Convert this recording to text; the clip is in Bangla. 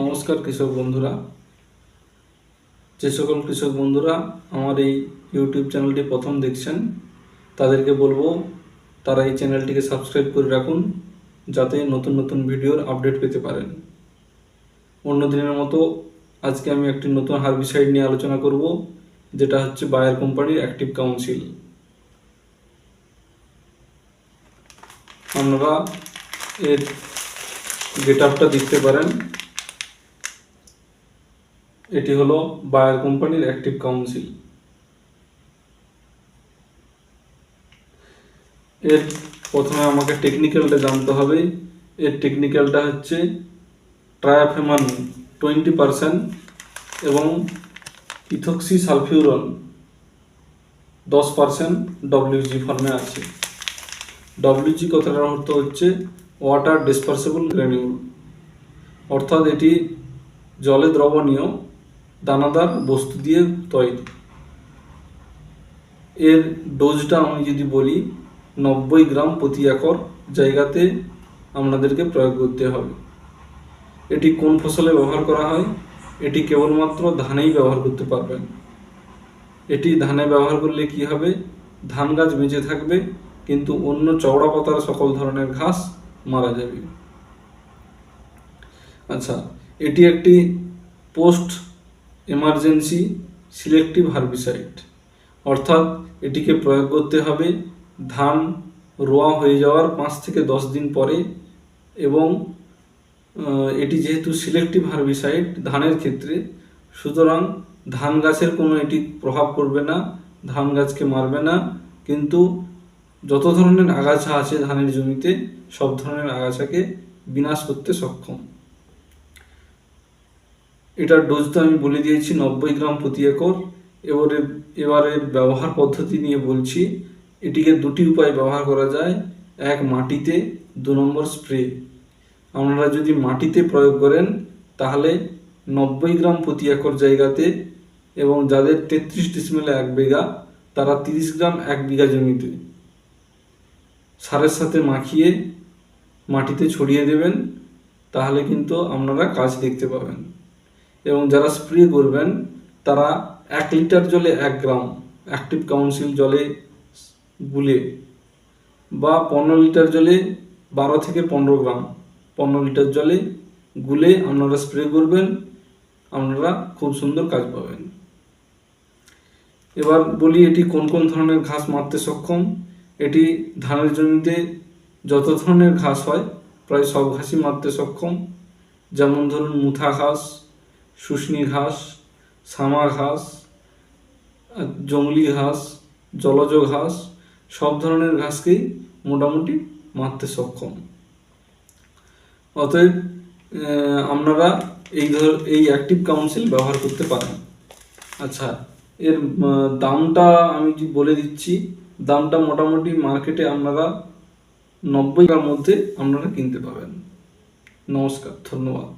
নমস্কার কৃষক বন্ধুরা। যে সকল কৃষক বন্ধুরা আমার এই ইউটিউব চ্যানেলটি প্রথম দেখছেন, তাদেরকে বলব তারা এই চ্যানেলটিকে সাবস্ক্রাইব করে রাখুন, যাতে নতুন নতুন ভিডিওর আপডেট পেতে পারেন। অন্য দিনের মতো আজকে আমি একটি নতুন হার্বিসাইড নিয়ে আলোচনা করব, যেটা হচ্ছে বায়ার কোম্পানির অ্যাক্টিভ কাউন্সিল আপনারা এর গেট আপটা দেখতে পারেন। এটি হলো বায়ার কোম্পানির অ্যাক্টিভ কাউন্সিল। এর প্রথমে আমাকে টেকনিক্যালটা জানতে হবে। এর টেকনিক্যালটা হচ্ছে ট্রায়াফেমান টোয়েন্টি পারসেন্ট এবং ইথক্সি সালফিউরন দশ পারসেন্ট ডব্লিউজি ফর্মে আছে। ডব্লিউজি কথাটার অর্থ হচ্ছে ওয়াটার ডিসপার্সেবল গ্র্যানিউল অর্থাৎ এটি জলে দ্রবণীয় দানাদার বস্তু দিয়ে তৈরি। এর ডোজটা আমি যদি বলি, নব্বই গ্রাম প্রতি একর জায়গাতে আপনাদেরকে প্রয়োগ করতে হবে। এটি কোন ফসলে ব্যবহার করা হয়? এটি কেবলমাত্র ধানেই ব্যবহার করতে পারবেন। এটি ধানে ব্যবহার করলে কি হবে? ধান গাছ বেঁচে থাকবে, কিন্তু অন্য চওড়া পাতার সকল ধরনের ঘাস মারা যাবে। আচ্ছা এটি একটি পোস্ট এমার্জেন্সি সিলেক্টিভ হার্বিসাইড অর্থাৎ এটিকে প্রয়োগ করতে হবে। ধান রোয়া হয়ে যাওয়ার পাঁচ থেকে দশ দিন পরে এবং এটি যেহেতু সিলেক্টিভ হার্বিসাইড ধানের ক্ষেত্রে, সুতরাং ধান গাছের কোনো এটি প্রভাব পড়বে না, ধান গাছকে মারবে না। কিন্তু যত ধরনের আগাছা আছে ধানের জমিতে, সব ধরনের আগাছাকে বিনাশ করতে সক্ষম। এটার ডোজ তো আমি বলে দিয়েছি, নব্বই গ্রাম প্রতি একর। এবারে এবারের ব্যবহার পদ্ধতি নিয়ে বলছি, এটিকে দুটি উপায় ব্যবহার করা যায়। এক, মাটিতে, দু নম্বর স্প্রে আপনারা যদি মাটিতে প্রয়োগ করেন, তাহলে নব্বই গ্রাম প্রতি একর জায়গাতে এবং যাদের তেত্রিশ ডিসমেলে এক বিঘা, তারা তিরিশ গ্রাম এক বিঘা জমিতে সারের সাথে মাখিয়ে মাটিতে ছড়িয়ে দেবেন, তাহলে কিন্তু আপনারা কাজ দেখতে পাবেন। এবং যারা স্প্রে করবেন, তারা এক লিটার জলে এক গ্রাম অ্যাক্টিভ কাউন্সিল জলে গুলে বা পনেরো লিটার জলে বারো থেকে পনেরো গ্রাম পনেরো লিটার জলে গুলে আপনারা স্প্রে করবেন, আপনারা খুব সুন্দর কাজ পাবেন। এবার বলি এটি কোন কোন ধরনের ঘাস মারতে সক্ষম? এটি ধানের জমিতে যত ধরনের ঘাস হয়, প্রায় সব ঘাসই মারতে সক্ষম। যেমন ধরুন মুথা ঘাস শুষ্নি ঘাস, সামা ঘাস জংলি ঘাস, জলজ ঘাস, সব ধরনের ঘাসকেই মোটামুটি মারতে সক্ষম। অতএব আপনারা এই ধর, এই অ্যাক্টিভ কাউন্সিল ব্যবহার করতে পারেন। আচ্ছা এর দামটা আমি বলে দিচ্ছি, দামটা মোটামুটি মার্কেটে আপনারা নব্বই টাকার মধ্যে আপনারা কিনতে পাবেন। নমস্কার, ধন্যবাদ।